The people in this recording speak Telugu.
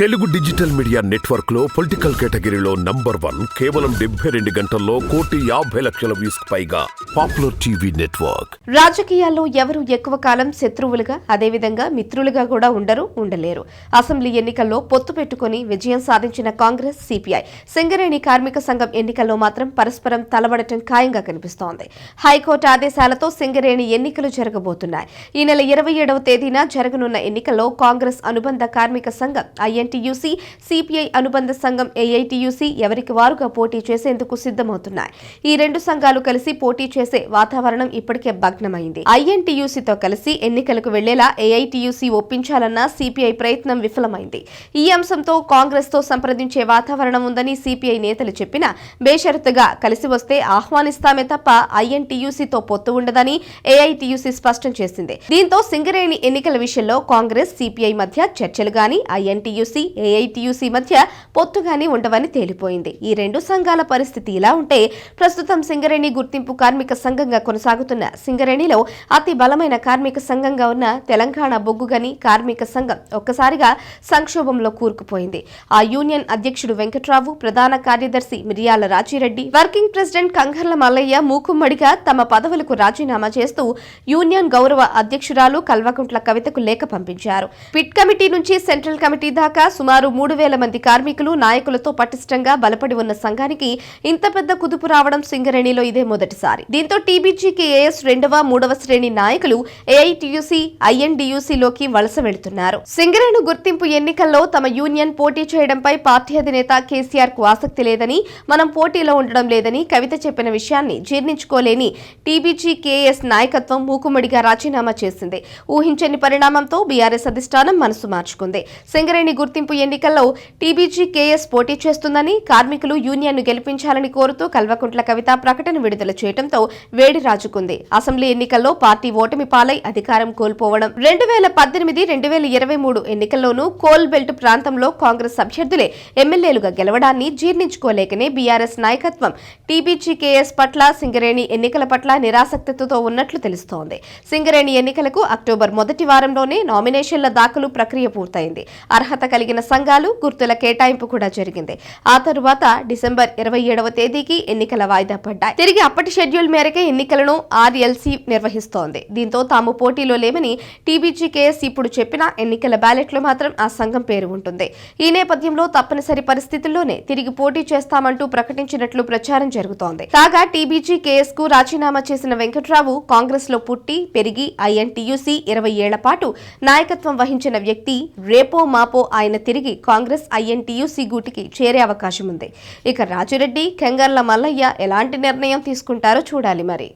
తెలుగు డిజిటల్ మీడియా నెట్వర్క్లో పొలిటికల్ కేటగిరీలో నంబర్ వన్ కేవలం డెబ్బై రెండు గంటల్లో కోటి యాభై లక్షల వ్యూస్ పైగా పాపులర్ టీవీ నెట్వర్క్. రాజకీయాల్లో ఎవరు ఎక్కువ కాలం శత్రువులుగా అదేవిధంగా మిత్రులుగా కూడా ఉండరు ఉండలేరు. అసెంబ్లీ ఎన్నికల్లో పొత్తు పెట్టుకుని విజయం సాధించిన కాంగ్రెస్ సిపిఐ. సింగరేణి కార్మిక సంఘం ఎన్నికల్లో మాత్రం పరస్పరం తలబడటం ఖాయంగా కనిపిస్తోంది. హైకోర్టు ఆదేశాలతో సింగరేణి ఎన్నికలు జరగబోతున్నాయి. ఈ నెల ఇరవై ఏడవ తేదీన జరగనున్న ఎన్నికల్లో కాంగ్రెస్ అనుబంధ కార్మిక సంఘం ఐఎన్టీయూసీ సిపిఐ అనుబంధ సంఘం ఏఐటీయూసీ ఎవరికి వారుగా పోటీ చేసేందుకు సిద్ధమవుతున్నాయి. ఈ రెండు సంఘాలు కలిసి పోటీ చేసే వాతావరణం ఇప్పటికే భగ్నమైంది. ఐఎన్టీయూసీతో కలిసి ఎన్నికలకు వెళ్ళేలా ఏఐటీయూసీ ఒప్పించాలన్న సిపిఐ ప్రయత్నం విఫలమైంది. ఈ అంశంతో కాంగ్రెస్తో సంప్రదించే వాతావరణం ఉందని సిపిఐ నేతలు చెప్పినా బేషరతుగా కలిసి వస్తే ఆహ్వానిస్తామే తప్ప ఐఎన్టీయూసీతో పొత్తు ఉండదని ఏఐటీయూసీ స్పష్టం చేసింది. దీంతో సింగరేణి ఎన్నికల విషయంలో కాంగ్రెస్ సిపిఐ మధ్య చర్చలు గాని ఐఎన్టీయూసీ ఏఐటీయూసీ మధ్య పొత్తుగానే ఉండవని తేలిపోయింది. ఈ రెండు సంఘాల పరిస్థితి ఇలా ఉంటే ప్రస్తుతం సింగరేణి గుర్తింపు కార్మిక సంఘంగా కొనసాగుతున్న సింగరేణిలో అతి బలమైన కార్మిక సంఘంగా ఉన్న తెలంగాణ బొగ్గుగని కార్మిక సంఘం ఒక్కసారిగా సంక్షోభంలో కూరుకుపోయింది. ఆ యూనియన్ అధ్యక్షుడు వెంకట్రావు ప్రధాన కార్యదర్శి మిరియాల రాజిరెడ్డి వర్కింగ్ ప్రెసిడెంట్ కంగర్ల మల్లయ్య మూకుమ్మడిగా తమ పదవులకు రాజీనామా చేస్తూ యూనియన్ గౌరవ అధ్యక్షురాలు కల్వకుంట్ల కవితకు లేఖ పంపించారు. పిట్ కమిటీ నుంచి సెంట్రల్ కమిటీ దాకా సుమారు మూడు వేల మంది కార్మికులు నాయకులతో పటిష్టంగా బలపడి ఉన్న సంఘానికి ఇంత పెద్ద కుదుపు రావడం సింగరేణిలో ఇదే మొదటిసారి. దీంతో టీబీజీకేఏఎస్ రెండవ మూడవ శ్రేణి నాయకులు ఏఐటీయూసీ ఐఎన్డీయూసీలోకి వలస వెళుతున్నారు. సింగరేణి గుర్తింపు ఎన్నికల్లో తమ యూనియన్ పోటీ చేయడంపై పార్టీ అధినేత కేసీఆర్కు ఆసక్తి లేదని మనం పోటీలో ఉండడం లేదని కవిత చెప్పిన విషయాన్ని జీర్ణించుకోలేని టీబీజీకేఎస్ నాయకత్వం మూకుమ్మడిగా రాజీనామా చేసింది. ఊహించని పరిణామంతో బీఆర్ఎస్ అధిష్టానం మనసు మార్చుకుంది. సింగరేణి గుర్తింపు ఎన్నికల్లో టీబీజీ కేఎస్ పోటీ చేస్తుందని కార్మికులు యూనియన్ను గెలిపించాలని కోరుతూ కల్వకుంట్ల కవిత ప్రకటన విడుదల చేయడంతో వేడి రాజుకుంది. అసెంబ్లీ ఎన్నికల్లో పార్టీ ఓటమి పాలై అధికారం కోల్పోవడం. రెండు వేల పద్దెనిమిది రెండు వేల ఇరవై మూడు ఎన్నికల్లోనూ కోల్ బెల్ట్ ప్రాంతంలో కాంగ్రెస్ అభ్యర్థులే ఎమ్మెల్యేలుగా గెలవడాన్ని జీర్ణించుకోలేకనే బీఆర్ఎస్ నాయకత్వం. టీబీజీ కేఎస్ పట్ల సింగరేణి ఎన్నికల పట్ల నిరాసక్తితో ఉన్నట్లు తెలుస్తోంది. సింగరేణి ఎన్నికలకు అక్టోబర్ మొదటి వారంలోనే నామినేషన్ల దాఖలు ప్రక్రియ పూర్తయింది. అర్హత కలిగిన సంఘాలు గుర్తుల కేటాయింపు కూడా జరిగింది. ఆ తరువాత డిసెంబర్ ఇరవై ఏడవ తేదీకి ఎన్నికల వాయిదా పడ్డాయి. తిరిగి అప్పటి షెడ్యూల్ మేరకే ఎన్నికలను ఆర్ఎల్సీ నిర్వహిస్తోంది. దీంతో తాము పోటీలో లేమని టీబీజీకేఎస్ ఇప్పుడు చెప్పిన ఎన్నికల బ్యాలెట్లో మాత్రం ఆ సంఘం పేరు ఉంటుంది. ఈ నేపథ్యంలో తప్పనిసరి పరిస్థితుల్లోనే తిరిగి పోటీ చేస్తామంటూ ప్రకటించినట్లు ప్రచారం జరుగుతోంది. కాగా టీబీజీకేఎస్కు రాజీనామా చేసిన వెంకట్రావు కాంగ్రెస్లో పుట్టి పెరిగి ఐఎన్టీయూసీ ఇరవై ఏళ్ళ పాటు నాయకత్వం వహించిన వ్యక్తి రేపో మాపో ఆయన ఆయన తిరిగి కాంగ్రెస్ ఐఎన్టీయూసీ గూటికి చేరే అవకాశం ఉంది ఇక రాజురెడ్డి కెంగర్ల మల్లయ్య ఎలాంటి నిర్ణయం తీసుకుంటారో చూడాలి మరి.